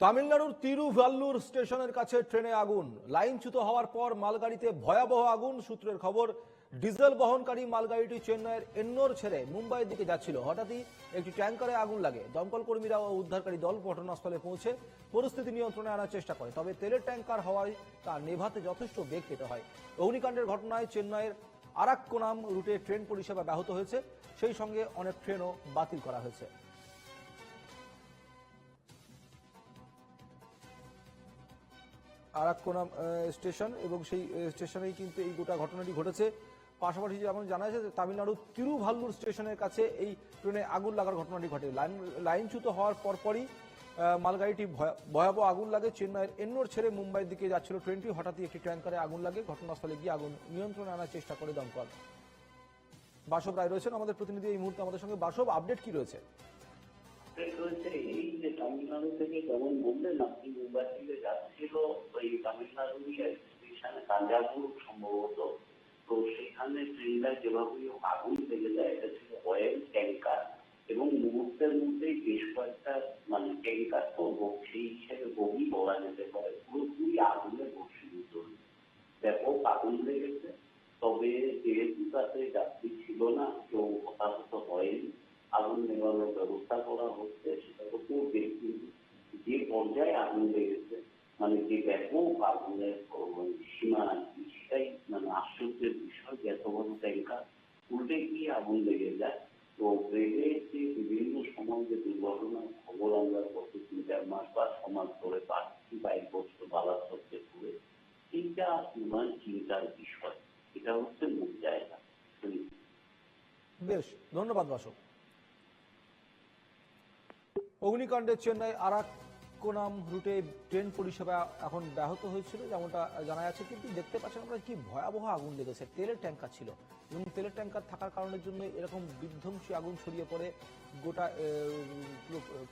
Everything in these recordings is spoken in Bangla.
তামিলনাড়ুর তিরুভাল্লুর স্টেশনের কাছে ট্রেনে আগুন। লাইনচ্যুত হওয়ার পর মালগাড়িতে ভয়াবহ আগুন সূত্রের খবর, ডিজেল বহনকারী মালগাড়িটি চেন্নাইয়ের এন্নোর ছেড়ে মুম্বাইয়ের দিকে যাচ্ছিল। হঠাৎই একটি ট্যাঙ্কারে আগুন লাগে। দমকল কর্মীরা ও উদ্ধারকারী দল ঘটনাস্থলে পৌঁছে পরিস্থিতি নিয়ন্ত্রণে আনার চেষ্টা করে। তবে তেলের ট্যাঙ্কার হওয়ায় তা নেভাতে যথেষ্ট বেগ পেতে হয়। অগ্নিকাণ্ডের ঘটনায় চেন্নাইয়ের আরাক্কোনাম রুটে ট্রেন পরিষেবা ব্যাহত হয়েছে। সেই সঙ্গে অনেক ট্রেনও বাতিল করা হয়েছে। আরাক্কোনাম আহ, স্টেশন এবং সেই স্টেশনেই কিন্তু এই গোটা ঘটনাটি ঘটেছে। পাশাপাশি যেমন জানা যাচ্ছে তামিলনাড়ুর তিরুভাল্লুর স্টেশনের কাছে এই ট্রেনে আগুন লাগার ঘটনাটি ঘটে। লাইন লাইনচ্যুত হওয়ার পরপরই মালগাড়িটি ভয়া- ভয়াবহ আগুন লাগে। চেন্নাইয়ের এন্নোর ছেড়ে মুম্বাইয়ের দিকে যাচ্ছিল ট্রেনটি। হঠাৎই একটি ট্যাঙ্কারে আগুন লাগে। ঘটনাস্থলে গিয়ে আগুন নিয়ন্ত্রণে আনার চেষ্টা করে দমকল। বাসব রায় রয়েছেন আমাদের প্রতিনিধি এই মুহূর্তে আমাদের সঙ্গে। বাসব আপডেট কি রয়েছে? রয়েছে এই যে তামিলনাড়ু থেকে যেমন বললেন আপনি মুম্বাই থেকে স্টেশনে সম্ভবত তো সেখানে ট্রেনটায় যেভাবে আগুন লেগে যায় এটা ছিল অয়েল ট্যাঙ্কার এবং মুহূর্তের মধ্যেই বেশ কয়েকটা মানে ট্যাঙ্কার তো সেই হিসেবে বগি বলা যেতে পারে পুরোপুরি আগুনে ভর্ষিত ব্যাপক আগুন লেগেছে, তবে যেহেতু তাতে যাত্রী ছিল না, কেউ হতাহত হয়নি, আগুন নেভানোর ব্যবস্থা করা হচ্ছে, সেটা তো করবে কিন্তু যে পর্যায়ে আগুন লেগেছে মানে যে ব্যাপক আগুনের সীমা আর সেটাই মানে আশ্চর্যের বিষয়, যে এত বড় ট্যাঙ্কার উল্টে গিয়ে আগুন লেগে যায়? তো রেলে যে বিভিন্ন সময় যে দুর্ঘটনার খবর আমরা গত তিন চার মাস বা সমাজ ধরে পাচ্ছি বাইক বস্তু বালাসত্যে পুরে এইটা মানে চিন্তার বিষয়। এটা হচ্ছে মূল জায়গা। বেশ, ধন্যবাদ বাসব অগ্নিকাণ্ডে চেন্নাই আরাক্কোনাম রুটে ট্রেন পরিষেবা এখন ব্যাহত হয়েছিল, যেমনটা জানা যাচ্ছে, কিন্তু দেখতে পাচ্ছেন আমরা কি ভয়াবহ আগুন লেগেছে। তেলের ট্যাঙ্কার ছিল। এবং তেলের ট্যাঙ্কার থাকার কারণের জন্য এরকম বিধ্বংসী আগুন ছড়িয়ে পড়ে গোটা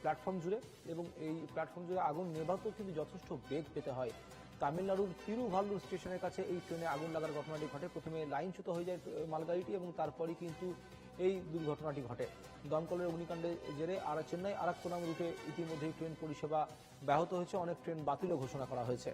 প্ল্যাটফর্ম জুড়ে। এবং এই প্ল্যাটফর্ম জুড়ে আগুন নেভাতেও কিন্তু যথেষ্ট বেগ পেতে হয়। তামিলনাড়ুর তিরুভাল্লুর স্টেশনের কাছে এই ট্রেনে আগুন লাগার ঘটনাটি ঘটে। প্রথমে লাইনচ্যুত হয়ে যায় মালগাড়িটি এবং তারপরেই কিন্তু এই দুর্ঘটনাটি ঘটে। দমকলের অগ্নিকাণ্ডের জেরে আর চেন্নাই আরাক্কোনাম রুটে ইতিমধ্যেই ট্রেন পরিষেবা ব্যাহত হয়েছে। অনেক ট্রেন বাতিলও ঘোষণা করা হয়েছে।